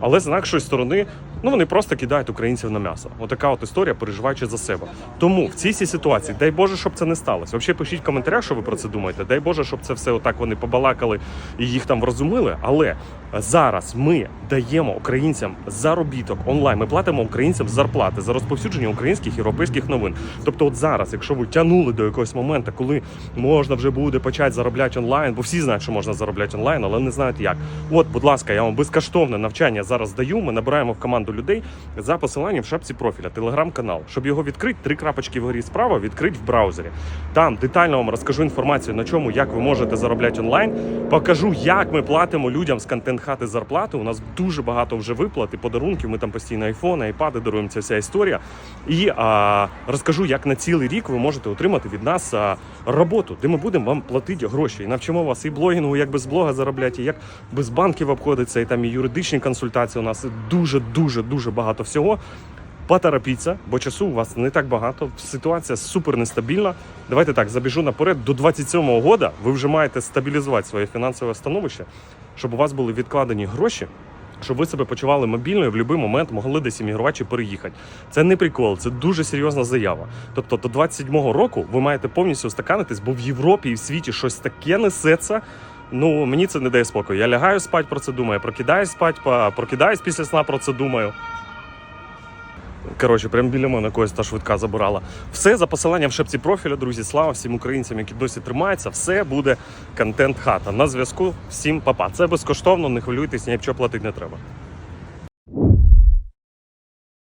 Але з інакшої сторони, ну вони просто кидають українців на м'ясо. Отака от історія, переживаючи за себе. Тому в цій ситуації, дай Боже, щоб це не сталося. Взагалі пишіть в коментарях, що ви про це думаєте. Дай Боже, щоб це все отак вони побалакали і їх там врозумили. Але зараз ми даємо українцям заробіток онлайн. Ми платимо українцям зарплати за розповсюдження українських європейських новин. Тобто, от зараз, якщо ви тягнули до якогось моменту, коли можна вже буде почати заробляти онлайн, бо всі знають, що можна заробляти онлайн, але не знають як. От, будь ласка, я вам безкоштовне навчання зараз даю. Ми набираємо в команду людей за посиланням в шапці профіля, телеграм-канал. Щоб його відкрити, три крапочки вгорі справа відкрити в браузері. Там детально вам розкажу інформацію на чому, як ви можете заробляти онлайн. Покажу, як ми платимо людям з контент хати зарплати. У нас дуже багато вже виплат і подарунків. Ми там постійно айфони, айпади даруємо ця вся історія. І а, розкажу, як на цілий рік ви можете отримати від нас а, роботу, де ми будемо вам платити гроші. І навчимо вас і блогінгу, як без блога заробляти, і як без банків обходиться, і там і юридичні консультації. У нас дуже, дуже, дуже багато всього. Поторопіться, бо часу у вас не так багато. Ситуація супер нестабільна. Давайте так забіжу наперед. До 27-го года ви вже маєте стабілізувати своє фінансове становище, щоб у вас були відкладені гроші. Щоб ви себе почували мобільно і в будь-який момент могли десь іммігрувати переїхати. Це не прикол, це дуже серйозна заява. Тобто до 27-го року ви маєте повністю устаканитись, бо в Європі і в світі щось таке несеться. Ну мені це не дає спокою. Я лягаю спать про це думаю, прокидаюсь спать, па- прокидаюсь після сна про це думаю. Коротше, прямо біля мене когось та швидка забирала. Все за посиланням в шепці профіля, друзі. Слава всім українцям, які досі тримаються. Все буде контент хата. На зв'язку. Всім папа. Це безкоштовно, не хвилюйтесь, ні в що платити не треба.